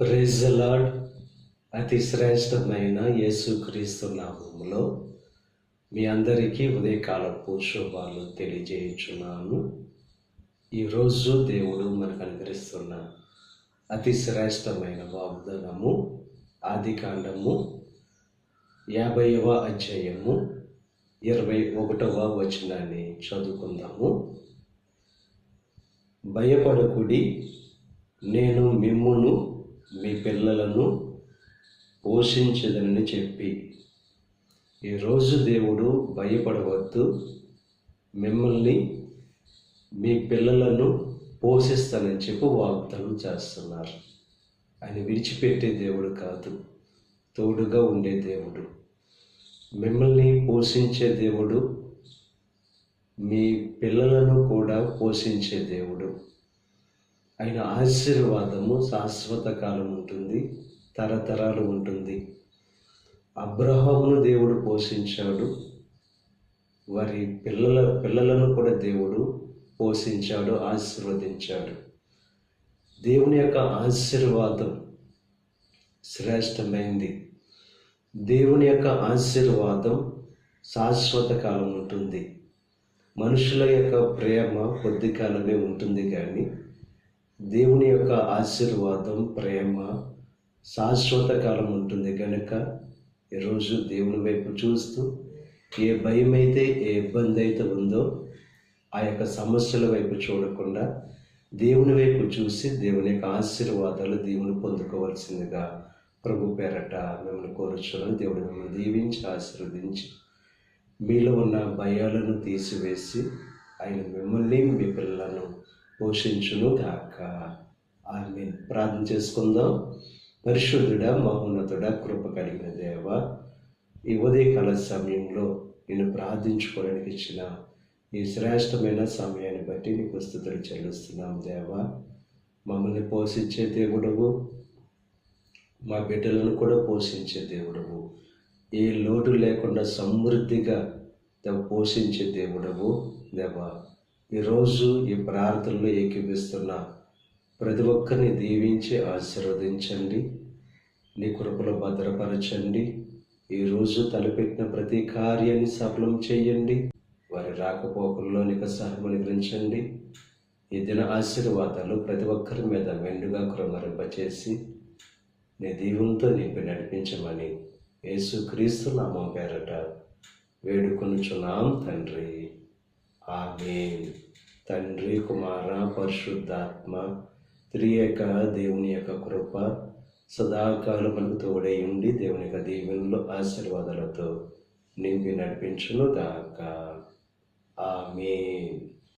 Praise అతి శ్రేష్టమైన యేసుక్రీస్తు నామములో మీ అందరికీ ఉదయకాలపు శుభాలు తెలియజేయుచున్నాను. ఈరోజు దేవుడు మనకు అనుగ్రహిస్తున్న అతి శ్రేష్టమైన వాగ్దానము ఆది కాండము యాభైవ అధ్యాయము ఇరవై ఒకటవ వచనాన్ని చదువుకుందాము. భయపడకుడి నేను మిమ్మును మీ పిల్లలను పోషించదనని చెప్పి. ఈరోజు దేవుడు భయపడవద్దు. మిమ్మల్ని మీ పిల్లలను పోషిస్తానని చెప్పి వాగ్దానం చేస్తున్నారు. ఆయన విడిచిపెట్టే దేవుడు కాదు తోడుగా ఉండే దేవుడు. మిమ్మల్ని పోషించే దేవుడు మీ పిల్లలను కూడా పోషించే దేవుడు. ఆయన ఆశీర్వాదము శాశ్వత కాలం ఉంటుంది తరతరాలు ఉంటుంది. అబ్రహామును దేవుడు పోషించాడు వారి పిల్లల పిల్లలను కూడా దేవుడు పోషించాడు ఆశీర్వదించాడు. దేవుని యొక్క ఆశీర్వాదం శ్రేష్టమైంది. దేవుని యొక్క ఆశీర్వాదం శాశ్వత కాలం ఉంటుంది. మనుషుల యొక్క ప్రేమ కొద్ది కాలమే ఉంటుంది కానీ దేవుని యొక్క ఆశీర్వాదం ప్రేమ శాశ్వత కాలం ఉంటుంది కనుక ఈరోజు దేవుని వైపు చూస్తూ ఏ భయం అయితే ఏ ఇబ్బంది అయితే ఉందో ఆ యొక్క సమస్యల వైపు చూడకుండా దేవుని వైపు చూసి దేవుని యొక్క ఆశీర్వాదాలు దేవుని పొందుకోవాల్సిందిగా ప్రభు పేరట మిమ్మల్ని కోరుచున్నాను. దేవుడు మిమ్మల్ని దీవించి ఆశీర్వదించి మీలో ఉన్న భయాలను తీసివేసి ఆయన మిమ్మల్ని మీ పిల్లలను పోషించును గాక. ఆమె ప్రార్థన చేసుకుందాం. పరిశుద్ధుడ మహోన్నతుడ కృప కలిగిన దేవ ఈ ఉదయకాల సమయంలో నేను ప్రార్థించుకోవడానికి ఇచ్చిన ఈ శ్రేష్టమైన సమయాన్ని బట్టి నీకు స్థుతులు చెల్లిస్తున్నాం దేవ. మమ్మల్ని పోషించే దేవుడవు. మా బిడ్డలను కూడా పోషించే దేవుడవు. ఏ లోటు లేకుండా సమృద్ధిగా పోషించే దేవుడవు దేవా. ఈరోజు ఈ ప్రార్థనలో ఏకీపిస్తున్న ప్రతి ఒక్కరిని దీవించి ఆశీర్వదించండి. నీ కృపలో భద్రపరచండి. ఈరోజు తలపెట్టిన ప్రతి కార్యాన్ని సఫలం చేయండి. వారి రాకపోకల్లో నీకు సహాయం ఈ దిన ఆశీర్వాదాలు ప్రతి ఒక్కరి మీద మెండుగా కృమరింపచేసి నీ దీవులతో నింపి నడిపించమని యేసుక్రీస్తు నామం పేరట వేడుకొనుచున్నాం తండ్రి. ఆమె తండ్రి కుమార పరిశుద్ధాత్మ త్రియక దేవుని యొక్క కృప సదాకాలం మనకు తోడై ఉండి దేవుని యొక్క దీవెనలు ఆశీర్వాదాలతో నింపి నడిపించును దాకా ఆమె